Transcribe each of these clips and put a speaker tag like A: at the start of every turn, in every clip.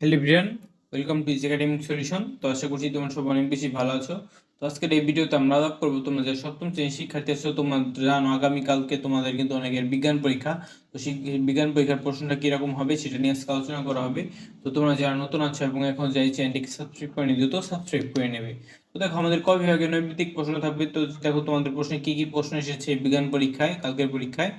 A: Hello everyone welcome to is academic solution তো আশা করছি তোমার সব অনেক বেশি ভালো আছো। তো আজকের এই ভিডিওতে আমরা আলাপ করব তোমরা যে সপ্তম শ্রেণির শিক্ষার্থী আছো, তোমরা জানো আগামীকালকে তোমাদের কিন্তু অনেকের বিজ্ঞান পরীক্ষা। তো বিজ্ঞান পরীক্ষার প্রশ্নটা কীরকম হবে সেটা নিয়ে আজকে আলোচনা করা হবে। তো তোমরা যারা নতুন আছো এবং এখন যাই চ্যানেলটিকে সাবস্ক্রাইব করে নিতে তো সাবস্ক্রাইব করে নেবে। তো দেখো, আমাদের ক বিভাগে নৈমিত্তিক প্রশ্ন থাকবে। তো দেখো, তোমাদের প্রশ্নে কী কী প্রশ্ন এসেছে বিজ্ঞান পরীক্ষায়, কালকের পরীক্ষায়।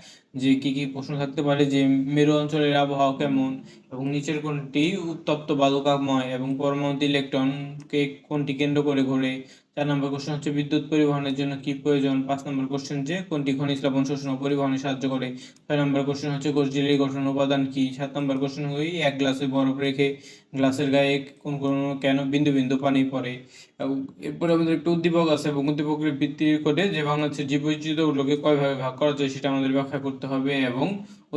A: যে কি কি প্রশ্ন থাকতে পারে, যে মেরু অঞ্চলের আবহাওয়া কেমন এবং নিচের কোনটি উত্তপ্ত বালুকাময় এবং পরমাণু ইলেকট্রনকে কোনটি কেন্দ্র করে ঘোরে? চার নম্বর কোশ্চেন হচ্ছে, বিদ্যুৎ পরিবহনের জন্য কি প্রয়োজন? পাঁচ নম্বর কোশ্চেন যে, কোনটি খনিজ লবণ শোষণ পরিবহনে সাহায্য করে? ছয় নম্বর কোশ্চেন হচ্ছে কোষঝিল্লির গঠন উপাদান কি? সাত নম্বর কোশ্চেন ওই এক গ্লাসে বরফ রেখে গ্লাসের গায়ে কোন কোন কেন বিন্দু বিন্দু পানি পড়ে? এবং এরপরে আমাদের একটা উদ্দীপক আছে, এবং উদ্দীপকের ভিত্তি করে যে বাংলাদেশের জীববৈচিত্র্যগুলোকে কয় ভাগে ভাগ করা যায় সেটা আমাদের ব্যাখ্যা করতে হবে এবং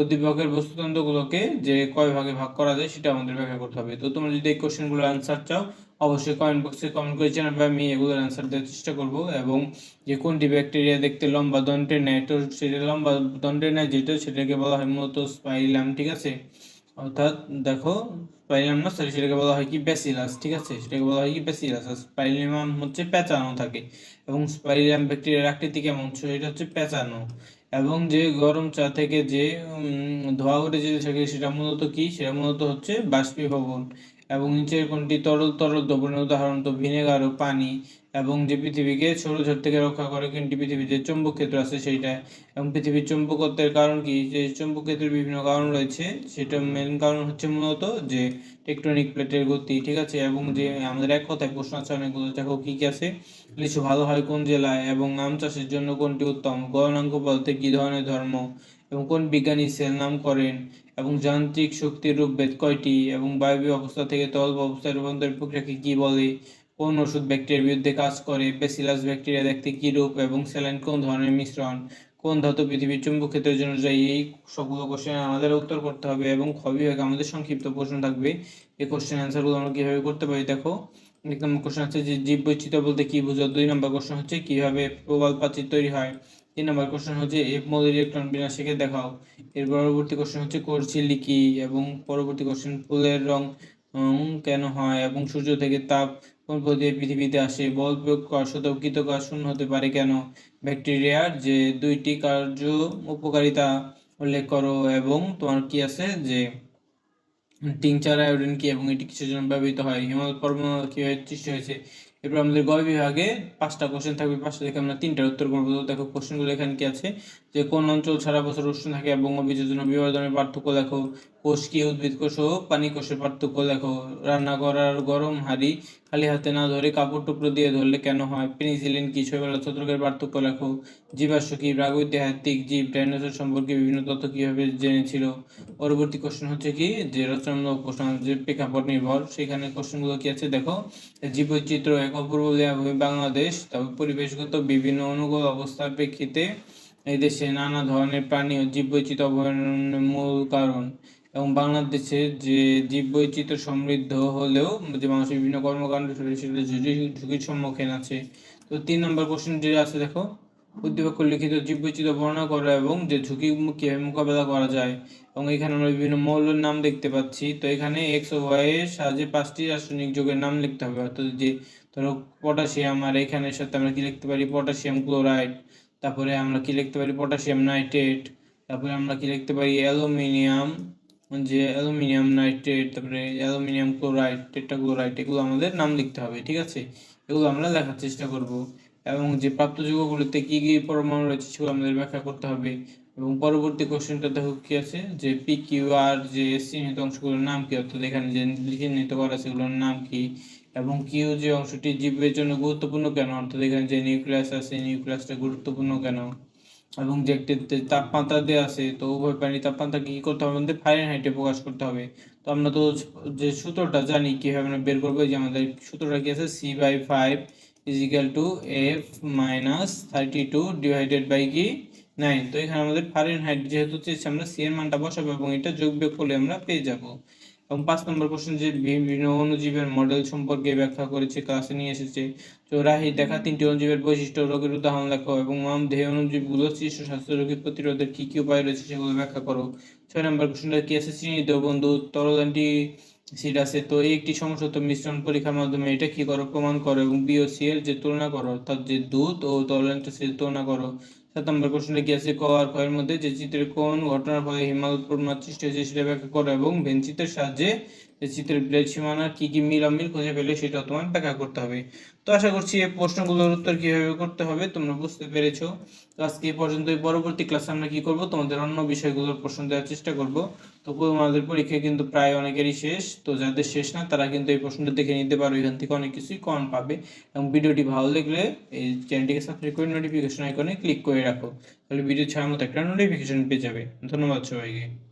A: উদ্দীপকের বস্তুতন্ত্রগুলোকে যে কয় ভাগে ভাগ করা যায় সেটা আমাদের ব্যাখ্যা করতে হবে। তো তোমরা যদি এই কোশ্চেনগুলোর অ্যান্সার চাও, অবশ্যই কমেন্ট বক্সে কমেন্ট করে জানাবে, আমি এগুলোর অ্যান্সার দেওয়ার চেষ্টা করব এবং যে কোনটি ব্যাকটেরিয়া দেখতে লম্বা দণ্ডের নেয় তো সেটা লম্বা দণ্ডের নেয়, যেটা সেটাকে বলা হয় মূলত স্পাইলাম ঠিক আছে? অর্থাৎ দেখো স্পাইলাম না সরি সেটাকে বলা হয় কি? ব্যাসিলাস ঠিক আছে? সেটাকে বলা হয় কি? ব্যাসিলাস আর স্পাইলাম হচ্ছে পেঁচানো থাকে। এবং স্পাইলাম ব্যাকটেরিয়ার আকৃতি কেমন? সেটা হচ্ছে পেঁচানো। এবং যে গরম চা থেকে যে ধোঁয়া উঠে যেতে থাকে সেটা মূলত কি? সেটা মূলত হচ্ছে বাষ্পীভবন। এবং নিচের কোনটি তরল তরল দ্রবণের উদাহরণ, তো ভিনেগার ও পানি এবং যে পৃথিবীকে সৌরঝড় থেকে রক্ষা করে কিন্তু পৃথিবীর যে চৌম্বক ক্ষেত্র আছে সেইটা এবং পৃথিবীর চৌম্বকত্বের কারণ কি? যে চৌম্বক ক্ষেত্রের বিভিন্ন কারণ রয়েছে, সেটা মেন কারণ হচ্ছে মূলত যে টেকটনিক প্লেটের গতি, ঠিক আছে? এবং যে আমাদের এক কথায় প্রশ্ন আছে অনেকগুলো দেখো কি কি আছে? লিচু ভালো হয় কোন জেলায়? এবং আম চাষের জন্য কোনটি উত্তম? গণনাঙ্ক বলতে কি ধরনের ধর্ম? এবং কোন বিজ্ঞানী সেল নাম করেন এবং যান্ত্রিক শক্তির রূপভেদ কয়টি এবং বায়বীয় অবস্থা থেকে তরল অবস্থায় রূপান্তরের প্রক্রিয়াকে কী বলে? কোন ওষুধ ব্যাকটেরিয়ার বিরুদ্ধে কাজ করে? বেসিলাস ব্যাকটেরিয়া দেখতে কী রূপ এবং স্যালাইন কোন ধরনের মিশ্রণ? কোন ধাতু পৃথিবীর চুম্বক ক্ষেত্রের জন্য যাই এই সবগুলো কোশ্চেন আমাদের উত্তর করতে হবে এবং খ বিভাগে আমাদের সংক্ষিপ্ত প্রশ্ন থাকবে। এই কোশ্চেন অ্যান্সারগুলো আমরা কীভাবে করতে পারি দেখো? এক নম্বর কোশ্চেন হচ্ছে যে জীব বৈচিত্র্য বলতে কী বুঝো দুই নম্বর কোশ্চেন হচ্ছে কীভাবে প্রবাল প্রাচীর তৈরি হয়? তিন নম্বর কোশ্চেন হচ্ছে এফ মৌল ইলেকট্রন বিন্যাসকে দেখাও। এর পরবর্তী কোশ্চেন হচ্ছে কোরচিল্লি কি? এবং পরবর্তী কোশ্চেন ফুলের রং কেন হয়? এবং সূর্য থেকে তাপ কোন পদ্ধতি পৃথিবীতে আসে? বল প্রয়োগ সত্ত্বেও কৃতকাজ শূন্য হতে পারে কেন? ব্যাকটেরিয়ার যে দুইটি কার্য উপকারিতা উল্লেখ করো, এবং তোমার কি আছে? যে টিংচার আয়োডিন কি? এবং এটি কিসের জন্য ব্যবহৃত হয়? হিমালয় পর্বত কীভাবে সৃষ্টি হয়েছে? এরপর আমাদের গ বিভাগে পাঁচটা কোশ্চেন থাকবে। পাঁচটা থেকে আমরা তিনটার উত্তর করব। দেখো কোশ্চেনগুলো এখানে কি আছে? যে কোন অঞ্চল সারা বছর উষ্ণ থাকে অবিযোজন বিবর্ধনের পার্থক্য লেখো কোষ কি উদ্ভিদ কোষ ও পানি কোষের পার্থক্য লেখো রান্না করার গরম হাঁড়ি খালি হাতে না ধরে কাপড় টুকরো দিয়ে ধরলে কেন হয়? পেনিসিলিন কি শৈবাল ছত্রকের পার্থক্য লেখো জীবাশ্ম কি প্রাগৈতিহাসিক জীব, ডাইনোসর সম্পর্কে বিভিন্ন তথ্য কীভাবে জেনেছিল? পরবর্তী কোশ্চেন হচ্ছে কি? যে রচনামূলক প্রশ্ন যে প্রেক্ষাপট নির্ভর, সেখানে কোশ্চেনগুলো কি আছে? দেখো, জীববৈচিত্র্য এক অপূর্ব ভূমি বাংলাদেশ। তবে পরিবেশগত বিভিন্ন অনুকূল অবস্থার প্রেক্ষিতে এই দেশে নানা ধরনের প্রাণী ও জীববৈচিত্র্য অভয়ারণ্যের মূল কারণ। এবং বাংলাদেশে যে জীববৈচিত্র্য সমৃদ্ধ হলেও যে মানুষের বিভিন্ন কর্মকাণ্ড সেটা ঝুঁকি ঝুঁকির সম্মুখীন আছে। তো তিন নম্বর কোশ্চেন যে আছে, দেখো, উদ্দীপক লিখিত জীববৈচিত্র্য বর্ণনা করা এবং যে ঝুঁকি কীভাবে মোকাবেলা করা যায়। এবং এখানে আমরা বিভিন্ন মৌলের নাম দেখতে পাচ্ছি। তো এখানে এক্স ও ওয়াই এর সাহায্যে পাঁচটি রাসায়নিক যৌগের নাম লিখতে হবে। অর্থাৎ যে ধরো, পটাশিয়াম আর এখানের সাথে আমরা কি লিখতে পারি? Potassium chloride. তারপরে আমরা কি লিখতে পারি? Potassium nitrate. তারপরে আমরা কি লিখতে পারি? অ্যালুমিনিয়াম যে অ্যালুমিনিয়াম নাইট্রেট, তারপরে অ্যালুমিনিয়াম ক্লোরাইড, টেট্রাক্লোরাইড, এগুলো আমাদের নাম লিখতে হবে, ঠিক আছে? এগুলো আমরা লেখার চেষ্টা করব। এবং যে প্রাপ্ত যৌগগুলোতে কি কি পরমাণু রয়েছে সেগুলো আমাদের ব্যাখ্যা করতে হবে। এবং পরবর্তী কোশ্চেনটা দেখো কি আছে? যে পি কিউ আর যে চিহ্নিত অংশগুলোর নাম কি? অর্থাৎ এখানে যে চিহ্নিত করা সেগুলোর নাম কি? এবং কিউ যে অংশটি জীবের জন্য গুরুত্বপূর্ণ কেন? অর্থাৎ এখানে যে নিউক্লিয়াস আছে, নিউক্লিয়াসটা গুরুত্বপূর্ণ কেন? এবং যে তাপমাত্রা দেওয়া আছে, তো উভয় প্রাণী তাপমাত্রা কি করতে হবে? আমাদের ফারেনহাইটে প্রকাশ করতে হবে। তো আমরা তো যে সূত্রটা জানি, কীভাবে আমরা বের করব? যে আমাদের সূত্রটা কি আছে? C by five is equal to F minus thirty two divided by কি? নাইন তো এখানে আমাদের ফারেনহাইট যেহেতু চেয়েছে, আমরা সি এর মানটা বসাবো এবং এটা যোগ বিয়োগ করলে আমরা পেয়ে যাব। এবং পাঁচ নম্বর কোশ্চেন যে বিভিন্ন অণুজীবের মডেল সম্পর্কে ব্যাখ্যা করেছে ক্লাসে নিয়ে এসেছে। তো রাহি, দেখা তিনটি অণুজীবের বৈশিষ্ট্য, রোগের উদাহরণ লেখো এবং মাম দেহে অণুজীবগুলো সৃষ্ট স্বাস্থ্য রোগী প্রতিরোধের কি কি উপায় রয়েছে সেগুলো ব্যাখ্যা করো। ছয় নম্বর কোশ্চেনটা কি আছে চিহ্নিত বন্ধু তরল অ্যান্টি সিট আছে। তো এই একটি সমসত্ব মিশ্রণ পরীক্ষার মাধ্যমে এটা কি করো? প্রমাণ করো এবং বি ও সি এর যে তুলনা করো, অর্থাৎ যে দুধ ও তরলান্ত এর তুলনা করো। সাত নম্বর প্রশ্নটা কি আছে? ক আর ক এর মধ্যে যে চিত্রের কোন ঘটনার ফলে হিমাল উৎপন্ন সৃষ্টি হয়েছে সেটা ব্যাখ্যা করো এবং ভেনচিত্রের সাহায্যে চিত্রের প্লেট সীমানার কি কি মিল অমিল খুঁজে পেলে সেটা তোমার ব্যাখ্যা করতে হবে। তো আশা করছি এই প্রশ্নগুলোর উত্তর কীভাবে করতে হবে তোমরা বুঝতে পেরেছ। তো আজকে এই পর্যন্ত পরবর্তী ক্লাসে আমরা কি করব? তোমাদের অন্য বিষয়গুলোর প্রশ্ন দেওয়ার চেষ্টা করব। তো তোমাদের পরীক্ষা কিন্তু প্রায় অনেকেরই শেষ। তো যাদের শেষ না, তারা কিন্তু এই প্রশ্নটা দেখে নিতে পারো। এখান থেকে অনেক কিছুই কম পাবে। এবং ভিডিওটি ভালো লাগলে এই চ্যানেলটিকে সাবস্ক্রাইব করে নোটিফিকেশন আইকনে ক্লিক করে রাখো। তাহলে ভিডিও ছাড়ার মতো একটা নোটিফিকেশন পেয়ে যাবে। ধন্যবাদ সবাইকে।